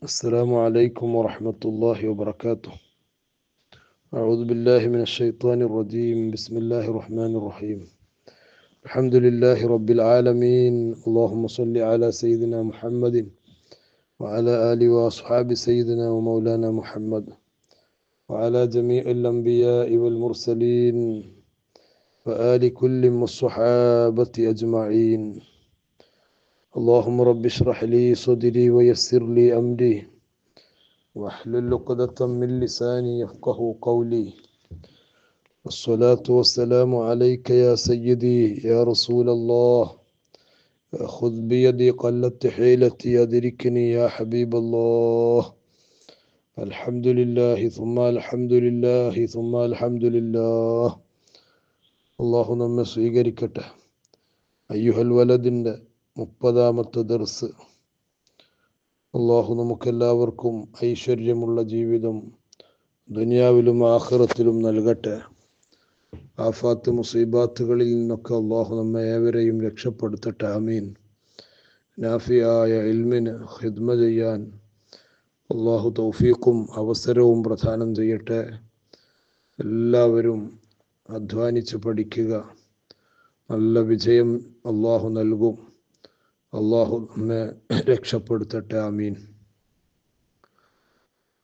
السلام عليكم ورحمة الله وبركاته. أعوذ بالله من الشيطان الرجيم. بسم الله الرحمن الرحيم. الحمد لله رب العالمين. اللهم صل على سيدنا محمد وعلى آله وأصحاب سيدنا ومولانا محمد وعلى جميع الأنبياء والمرسلين وآل كل والصحابة أجمعين. اللهم رب اشرح لي صدري ويسر لي أمري واحلل عقدة من لساني يفقه قولي والصلاة والسلام عليك يا سيدي يا رسول الله خذ بيدي قلت حيلتي أدركني يا حبيب الله الحمد لله ثم الحمد لله ثم الحمد لله അള്ളാഹു നമ്മെ സ്വീകരിക്കട്ടെ അയ്യുഹൽ വലദിൻ്റെ മുപ്പതാമത്തെ ദർസ്. അള്ളാഹു നമുക്കെല്ലാവർക്കും ഐശ്വര്യമുള്ള ജീവിതം ദുനിയാവിലും ആഹ്റത്തിലും നൽകട്ടെ. ആഫാത്ത് മുസീബാത്തുകളിൽ നിന്നൊക്കെ അള്ളാഹു നമ്മെ ഏവരെയും രക്ഷപ്പെടുത്തട്ടെ. അമീൻ നാഫിയായ ഇൽമിന് ഹിദ്മ ചെയ്യാൻ അള്ളാഹു തൗഫീഖും അവസരവും പ്രധാനം ചെയ്യട്ടെ. എല്ലാവരും അധ്വാനിച്ച് പഠിക്കുക. നല്ല വിജയം അള്ളാഹു നൽകും. അള്ളാഹു നമ്മെ രക്ഷപ്പെടുത്തട്ടെ ആമീൻ.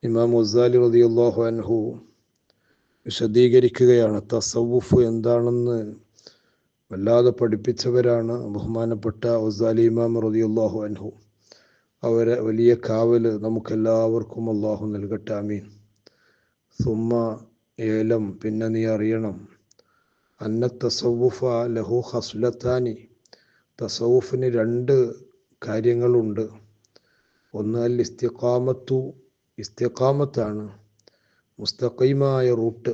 ഇമാം ഉസാലി റതി അള്ളാഹു അൻഹു വിശദീകരിക്കുകയാണ് തസവുഫ് എന്താണെന്ന് വല്ലാതെ പഠിപ്പിച്ചവരാണ് ബഹുമാനപ്പെട്ട ഉസാലി ഇമാം റതി അള്ളാഹു അൻഹു. അവരെ വലിയ കാവൽ നമുക്കെല്ലാവർക്കും അള്ളാഹു നൽകട്ടെ ആമീൻ. സുമ്മ ഏലം പിന്നെ നീ അറിയണം. അന്ന തസവുഫ ലഹു ഹസ്ലത്താനി തസവുഫിന് രണ്ട് കാര്യങ്ങളുണ്ട്. ഒന്ന് അൽ ഇസ്തിഖാമത്തു ഇസ്തിഖാമത്താണ് മുസ്തഖൈമായ റൂട്ട്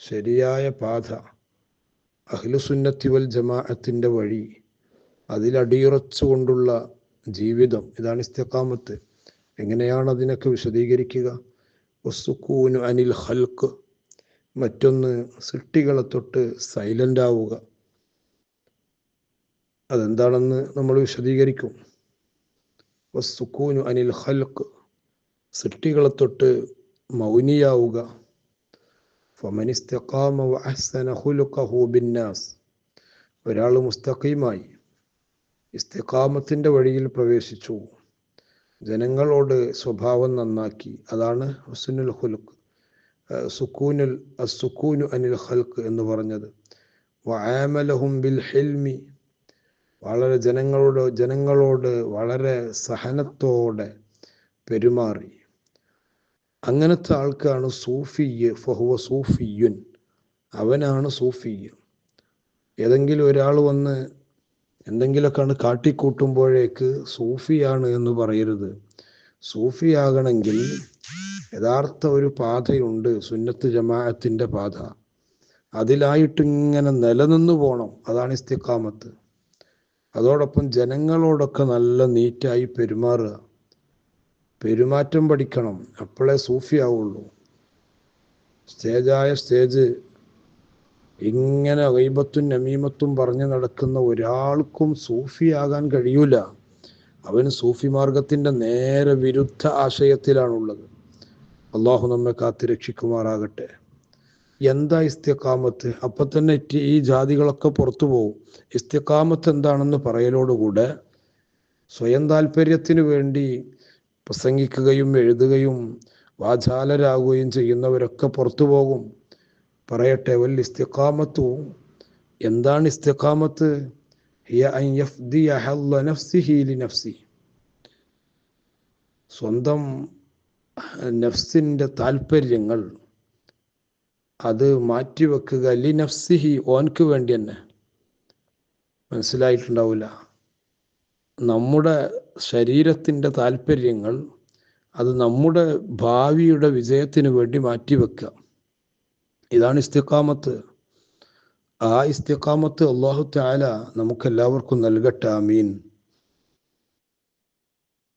ശരിയായ പാത അഖിലുസുന്നത്തി വൽ ജമാഅത്തിന്റെ വഴി അതിലടിയുറച്ചുകൊണ്ടുള്ള ജീവിതം ഇതാണ് ഇസ്തിഖാമത്ത്. എങ്ങനെയാണ് അതിനൊക്കെ വിശദീകരിക്കുക? വസ്സുക്കൂനു അനിൽ ഹൽക്ക് മറ്റൊന്ന് സൃഷ്ടികളെ തൊട്ട് സൈലന്റ് ആവുക. അതെന്താണെന്ന് നമ്മൾ വിശദീകരിക്കും. വസ്സുക്കൂനു അനിൽ ഹൽക്ക് സൃഷ്ടികളെ തൊട്ട് മൗനിയാവുക. ഒരാൾ മുസ്തഖീമായി ഇസ്തിഖാമത്തിന്റെ വഴിയിൽ പ്രവേശിച്ചു. ജനങ്ങളോട് സ്വഭാവം നന്നാക്കി. അതാണ് ഹുസ്നുൽ ഖുലുഖ് സുക്കൂനുൽ അസുക്കൂനു അനിൽ ഹൽക്ക് എന്ന് പറഞ്ഞത്. വആമലഹും ബിൽ ഹിൽമി വളരെ ജനങ്ങളോട് ജനങ്ങളോട് വളരെ സഹനത്തോടെ പെരുമാറി. അങ്ങനത്തെ ആൾക്കാണ് സൂഫിയ് ഫഹുവ സൂഫിയുൻ. അവനാണ് സൂഫിയ്. ഏതെങ്കിലും ഒരാൾ വന്ന് എന്തെങ്കിലുമൊക്കെയാണ് കാട്ടിക്കൂട്ടുമ്പോഴേക്ക് സൂഫിയാണ് എന്ന് പറയരുത്. സൂഫിയാകണമെങ്കിൽ യഥാർത്ഥ ഒരു പാതയുണ്ട് സുന്നത്ത് ജമാഅത്തിന്റെ പാത. അതിലായിട്ട് ഇങ്ങനെ നിലനിന്നു പോകണം അതാണ് ഇസ്തിക്കാമത്ത് അതോടൊപ്പം ജനങ്ങളോടൊക്കെ നല്ല നീറ്റായി പെരുമാറുക. പെരുമാറ്റം പഠിക്കണം. അപ്പോഴേ സൂഫിയാവുള്ളൂ. സ്റ്റേജായ സ്റ്റേജ് ഇങ്ങനെ വൈബത്തും നമീമത്തും പറഞ്ഞു നടക്കുന്ന ഒരാൾക്കും സൂഫിയാകാൻ കഴിയൂല. അവൻ സൂഫി മാർഗത്തിന്റെ നേരെ വിരുദ്ധ ആശയത്തിലാണുള്ളത്. അള്ളാഹു നമ്മെ കാത്ത് രക്ഷിക്കുമാറാകട്ടെ. എന്താ ഇസ്തിക്കാമത്ത് അപ്പൊ തന്നെ ഈ ജാതികളൊക്കെ പുറത്തു പോകും ഇസ്തിക്കാമത്ത് എന്താണെന്ന് പറയലോടുകൂടെ സ്വയം താല്പര്യത്തിന് വേണ്ടി പ്രസംഗിക്കുകയും എഴുതുകയും വാചാലരാകുകയും ചെയ്യുന്നവരൊക്കെ പുറത്തു പോകും. പറയട്ടെ വൽ ഇസ്തിക്കാമത്തു എന്താണ് ഇസ്തിക്കാമത്ത് സ്വന്തം നഫ്സിന്റെ താല്പര്യങ്ങൾ അത് മാറ്റിവെക്കുക. ലി നഫ്സിഹി ഓൻക്ക് വേണ്ടി തന്നെ. മനസ്സിലായിട്ടുണ്ടാവില്ല നമ്മുടെ ശരീരത്തിന്റെ താല്പര്യങ്ങൾ അത് നമ്മുടെ ഭാവിയുടെ വിജയത്തിന് വേണ്ടി മാറ്റിവെക്കുക. ഇതാണ് ഇസ്തിക്കാമത്ത് ആ ഇസ്തിക്കാമത്ത് അള്ളാഹു താല നമുക്കെല്ലാവർക്കും നൽകട്ടെ. അമീൻ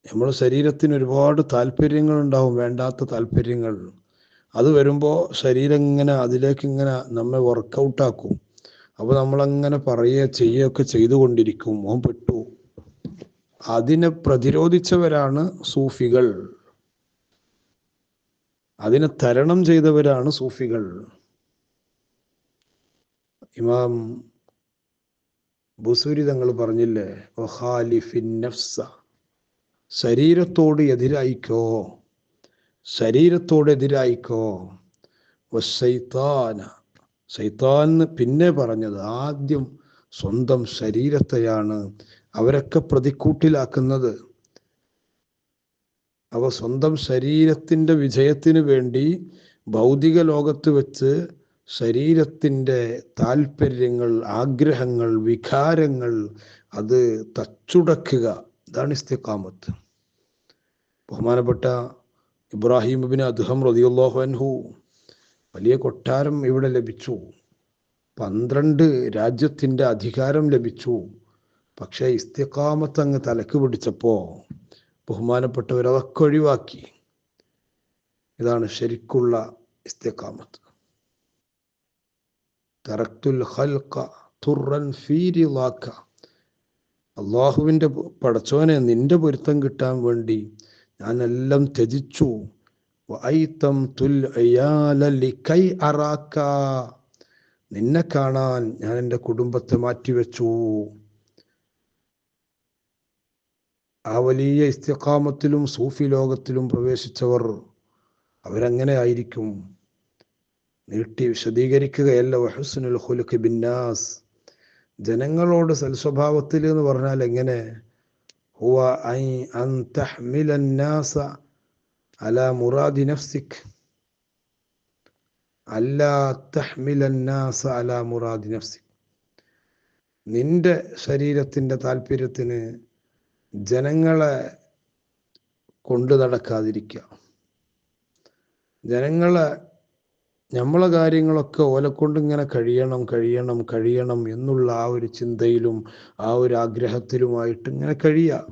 നമ്മുടെ ശരീരത്തിന് ഒരുപാട് താല്പര്യങ്ങൾ ഉണ്ടാവും വേണ്ടാത്ത താല്പര്യങ്ങൾ അത് വരുമ്പോൾ ശരീരം ഇങ്ങനെ അതിലേക്ക് ഇങ്ങനെ നമ്മെ വർക്കൗട്ടാക്കും അപ്പോൾ നമ്മളങ്ങനെ പറയുക ചെയ്യുകയൊക്കെ ചെയ്തുകൊണ്ടിരിക്കും. മോൻ പെട്ടു. അതിനെ പ്രതിരോധിച്ചവരാണ് സൂഫികൾ. അതിനെ തരണം ചെയ്തവരാണ് സൂഫികൾ. ഇമാം ബുസൂരി തങ്ങൾ പറഞ്ഞില്ലേ ശരീരത്തോട് എതിരായിക്കോ? ശരീരത്തോട് എതിരായിക്കോ വശൈത്താന ശൈത്താന്ന് പിന്നെ പറഞ്ഞത് ആദ്യം സ്വന്തം ശരീരത്തെയാണ് അവരൊക്കെ പ്രതിക്കൂട്ടിലാക്കുന്നത്. അവ സ്വന്തം ശരീരത്തിന്റെ വിജയത്തിന് വേണ്ടി ഭൗതിക ലോകത്ത് വെച്ച് ശരീരത്തിന്റെ താല്പര്യങ്ങൾ ആഗ്രഹങ്ങൾ വികാരങ്ങൾ അത് തച്ചുടക്കുക. ഇതാണ് ഇസ്തിക്കാമത്ത് ബഹുമാനപ്പെട്ട ഇബ്രാഹിം ബിൻ അദ്ഹം റതിയുള്ളാഹു അൻഹു വലിയ കൊട്ടാരം ഇവിടെ ലഭിച്ചു. പന്ത്രണ്ട് രാജ്യത്തിന്റെ അധികാരം ലഭിച്ചു. പക്ഷേ ഇസ്തിഖാമത്ത് അങ്ങ് തലക്ക് പിടിച്ചപ്പോൾ ബഹുമാനപ്പെട്ടവർ അതൊക്കെ ഒഴിവാക്കി. ഇതാണ് ശരിക്കുള്ള ഇസ്തിഖാമത്ത്. തറക്തുൽ ഖൽഖ തുറൻ ഫീരിലാക്ക അള്ളാഹുവിന്റെ പടച്ചോനെ നിന്റെ പൊരുത്തം കിട്ടാൻ വേണ്ടി ഞാൻ എല്ലാം ത്യജിച്ചു നിന്നെ കാണാൻ ഞാൻ എന്റെ കുടുംബത്തെ മാറ്റിവെച്ചു. ആ വലിയ ഇസ്തിഖാമത്തിലും സൂഫി ലോകത്തിലും പ്രവേശിച്ചവർ അവരങ്ങനെ ആയിരിക്കും. നീട്ടി വിശദീകരിക്കുകയല്ല വഹസുനുൽ ഹുലുഖ് ബിന്നാസ് ജനങ്ങളോട് സൽസ്വഭാവത്തിൽ എന്ന് പറഞ്ഞാൽ എങ്ങനെ? ഹുവ ഐ അൻ തഹ്മില الناس على مراد نفسك അല്ലാ തഹ്മില الناس على مراد نفسك നിന്റെ ശരീരത്തിൻ്റെ താല്പര്യത്തിന് ജനങ്ങളെ കൊണ്ടു നടക്കാതിരിക്കുക ജനങ്ങളെ നമ്മളെ കാര്യങ്ങളൊക്കെ ഓലെക്കൊണ്ട് ഇങ്ങനെ കഴിയണം കഴിയണം കഴിയണം എന്നുള്ള ആ ഒരു ചിന്തയിലും ആ ഒരു ആഗ്രഹത്തിലുമായിട്ട് ഇങ്ങനെ കഴിയുക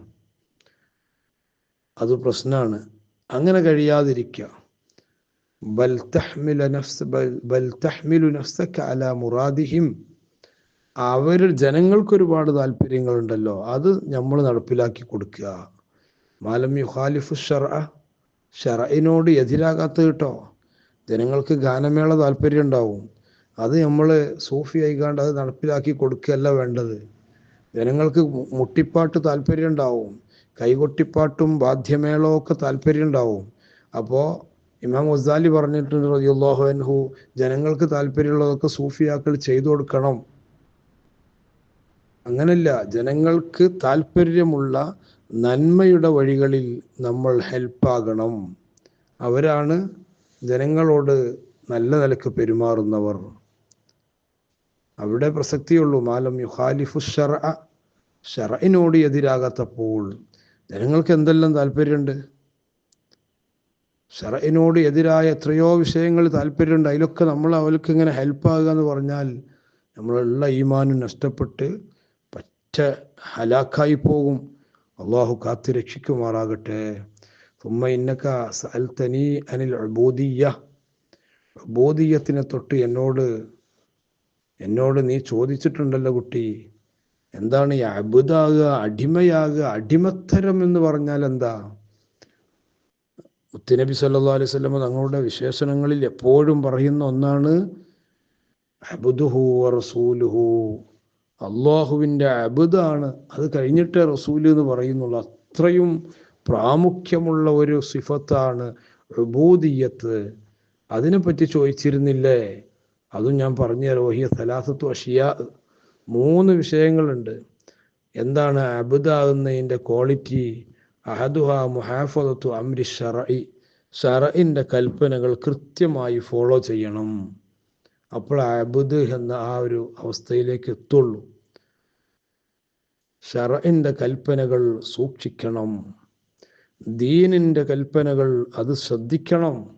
അത് പ്രശ്നമാണ് അങ്ങനെ കഴിയാതിരിക്കുക ബൽ തഹ്മില നഫ്സ് ബൽ മുറാദിഹിം. അവർ ജനങ്ങൾക്ക് ഒരുപാട് താല്പര്യങ്ങളുണ്ടല്ലോ. അത് നമ്മൾ നടപ്പിലാക്കി കൊടുക്കുക. മാലം യുഖാലിഫു ഷറ ഷറയിനോട് എതിരാകാത്ത കേട്ടോ. ജനങ്ങൾക്ക് ഗാനമേള താല്പര്യം ഉണ്ടാവും. അത് നമ്മൾ സൂഫി ആയിക്കാണ്ട് അത് നടപ്പിലാക്കി കൊടുക്കുകയല്ല വേണ്ടത്. ജനങ്ങൾക്ക് മുട്ടിപ്പാട്ട് താല്പര്യം ഉണ്ടാവും. കൈകൊട്ടിപ്പാട്ടും വാദ്യമേളവും ഒക്കെ താല്പര്യം ഉണ്ടാവും. അപ്പോൾ ഇമാം ഗസാലി പറഞ്ഞിട്ടുണ്ട് റളിയല്ലാഹു അൻഹു ജനങ്ങൾക്ക് താല്പര്യമുള്ളതൊക്കെ സൂഫിയാക്കൾ ചെയ്തു കൊടുക്കണം. അങ്ങനല്ല ജനങ്ങൾക്ക് താല്പര്യമുള്ള നന്മയുടെ വഴികളിൽ നമ്മൾ ഹെൽപ്പാകണം. അവരാണ് ജനങ്ങളോട് നല്ല നിലയ്ക്ക് പെരുമാറുന്നവർ. അവിടെ പ്രസക്തിയുള്ളൂ. മാലം യുഹാലിഫു ഷറ ഷറയിനോട് എതിരാകാത്തപ്പോൾ ജനങ്ങൾക്ക് എന്തെല്ലാം താല്പര്യമുണ്ട്? ഷറയിനോട് എതിരായ എത്രയോ വിഷയങ്ങൾ താല്പര്യമുണ്ട്. അതിലൊക്കെ നമ്മൾ അവർക്ക് ഇങ്ങനെ ഹെൽപ്പാകുക എന്ന് പറഞ്ഞാൽ നമ്മളുള്ള ഈമാനും നഷ്ടപ്പെട്ട് പറ്റ ഹലാക്കായി പോകും. അള്ളാഹു കാത്തു രക്ഷിക്കുമാറാകട്ടെ. സുമ്മ ഇന്നക്ക സൽത്തനി അനിൽ അബോദിയ അബോദിയത്തിനെ തൊട്ട് എന്നോട് എന്നോട് നീ ചോദിച്ചിട്ടുണ്ടല്ലോ കുട്ടി. എന്താണ് ഈ അബുദാകുക അടിമയാകുക അടിമത്തരം എന്ന് പറഞ്ഞാൽ എന്താ? മുത്തുനബി സല്ലാ അലൈഹി സ്വലമ തങ്ങളുടെ വിശേഷണങ്ങളിൽ എപ്പോഴും പറയുന്ന ഒന്നാണ് അബുദുഹു റസൂലുഹു. അള്ളാഹുവിന്റെ അബുദാണ്. അത് കഴിഞ്ഞിട്ടേ റസൂൽ എന്ന് പറയുന്നുള്ളൂ. അത്രയും പ്രാമുഖ്യമുള്ള ഒരു സിഫത്താണ് ഉബൂദിയത്ത്. അതിനെപ്പറ്റി ചോദിച്ചിരുന്നില്ലേ? അതും ഞാൻ പറഞ്ഞു റോഹിയ സലാസത്വ അഷിയ. മൂന്ന് വിഷയങ്ങളുണ്ട്. എന്താണ് അബുദാകുന്നതിന്റെ ക്വാളിറ്റി? അഹദുഹ മുഹാഫദത്തു അമ്രി ഷറഇ. ഷറഇന്റെ കൽപ്പനകൾ കൃത്യമായി ഫോളോ ചെയ്യണം. അപ്പോൾ അബുദ് എന്ന ആ ഒരു അവസ്ഥയിലേക്ക് എത്തുള്ളൂ. ഷറഇന്റെ കൽപ്പനകൾ സൂക്ഷിക്കണം. ദീനിന്റെ കൽപ്പനകൾ അത് ശ്രദ്ധിക്കണം.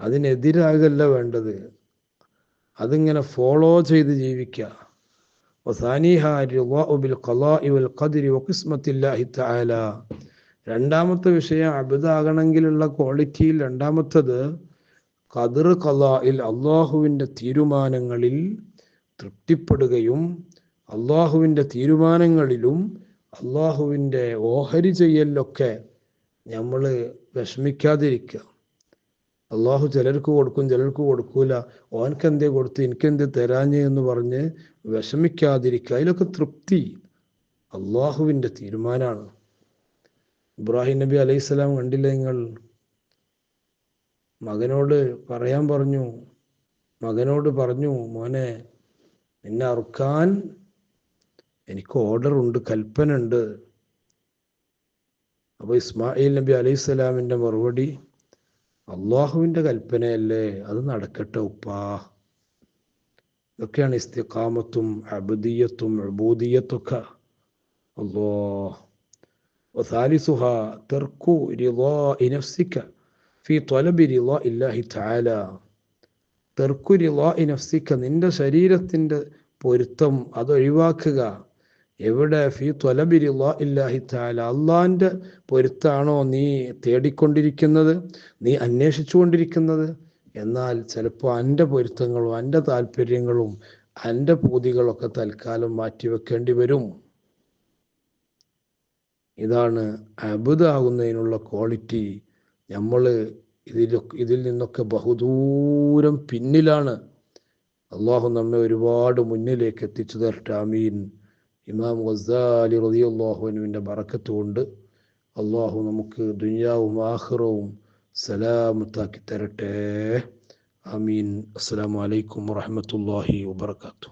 അതിനെതിരാകല്ല വേണ്ടത്. അതിങ്ങനെ ഫോളോ ചെയ്ത് ജീവിക്കുക രണ്ടാമത്തെ വിഷയം അബിതാകണമെങ്കിലുള്ള ക്വാളിറ്റിയിൽ രണ്ടാമത്തത് കതിർ കലായിൽ അള്ളാഹുവിന്റെ തീരുമാനങ്ങളിൽ തൃപ്തിപ്പെടുകയും അള്ളാഹുവിന്റെ തീരുമാനങ്ങളിലും അള്ളാഹുവിന്റെ ഓഹരി ചെയ്യലൊക്കെ നമ്മൾ വിഷമിക്കാതിരിക്കുക. അള്ളാഹു ചിലർക്ക് കൊടുക്കും ചിലർക്ക് കൊടുക്കൂല. ഓനക്ക് എന്തേ കൊടുത്ത് എനിക്കെന്ത് തരാഞ്ഞ് എന്ന് പറഞ്ഞ് വിഷമിക്കാതിരിക്കുക. അതിലൊക്കെ തൃപ്തി അള്ളാഹുവിന്റെ തീരുമാനമാണ്. ഇബ്രാഹിം നബി അലൈഹിസ്സലാം കണ്ടില്ല നിങ്ങൾ? മകനോട് പറയാൻ പറഞ്ഞു. മകനോട് പറഞ്ഞു മോനെ നിന്നെ അറുക്കാൻ എനിക്ക് ഓർഡർ ഉണ്ട് കൽപ്പന ഉണ്ട്. അപ്പോൾ ഇസ്മായിൽ നബി അലൈഹി സ്വലാമിൻ്റെ മറുപടി അള്ളാഹുവിൻ്റെ കൽപ്പനയല്ലേ അത് നടക്കട്ടെ ഉപ്പാ ഇതൊക്കെയാണ് ഇസ്തിഖാമത്തും അബദിയത്തും അബൂദിയത്തൊക്കെ അല്ലോ وثالثها ترك رضاء نفسك في طلب رضاء الله تعالى തെർക്കു റിളാഇ നഫ്സിക്ക നിന്റെ ശരീരത്തിൻ്റെ പൊരുത്തം അതൊഴിവാക്കുക എവിടെ? ഫി തൊലബിരില്ല ഇല്ലാഹി താല അള്ളാന്റെ പൊരുത്താണോ നീ തേടിക്കൊണ്ടിരിക്കുന്നത്? നീ അന്വേഷിച്ചുകൊണ്ടിരിക്കുന്നത്? എന്നാൽ ചിലപ്പോൾ എന്റെ പൊരുത്തങ്ങളും എന്റെ താല്പര്യങ്ങളും എന്റെ പൂതികളൊക്കെ തൽക്കാലം മാറ്റിവെക്കേണ്ടി വരും. ഇതാണ് അബുദാകുന്നതിനുള്ള ക്വാളിറ്റി. നമ്മൾ ഇതിലൊക്കെ ഇതിൽ നിന്നൊക്കെ ബഹുദൂരം പിന്നിലാണ്. അള്ളാഹു നമ്മെ ഒരുപാട് മുന്നിലേക്ക് എത്തിച്ചു തരട്ടെ. അമീൻ ഇമാം ഗസാലി റതിയുള്ളാഹുവിൻ്റെ ബറക്കത്ത് കൊണ്ട് അള്ളാഹു നമുക്ക് ദുനിയാവും ആഹ്റവും സലാമത്താക്കി തരട്ടെ അമീൻ അസ്സാം വലൈക്കും വാഹമത്തല്ലാഹി വാബർക്കാത്തു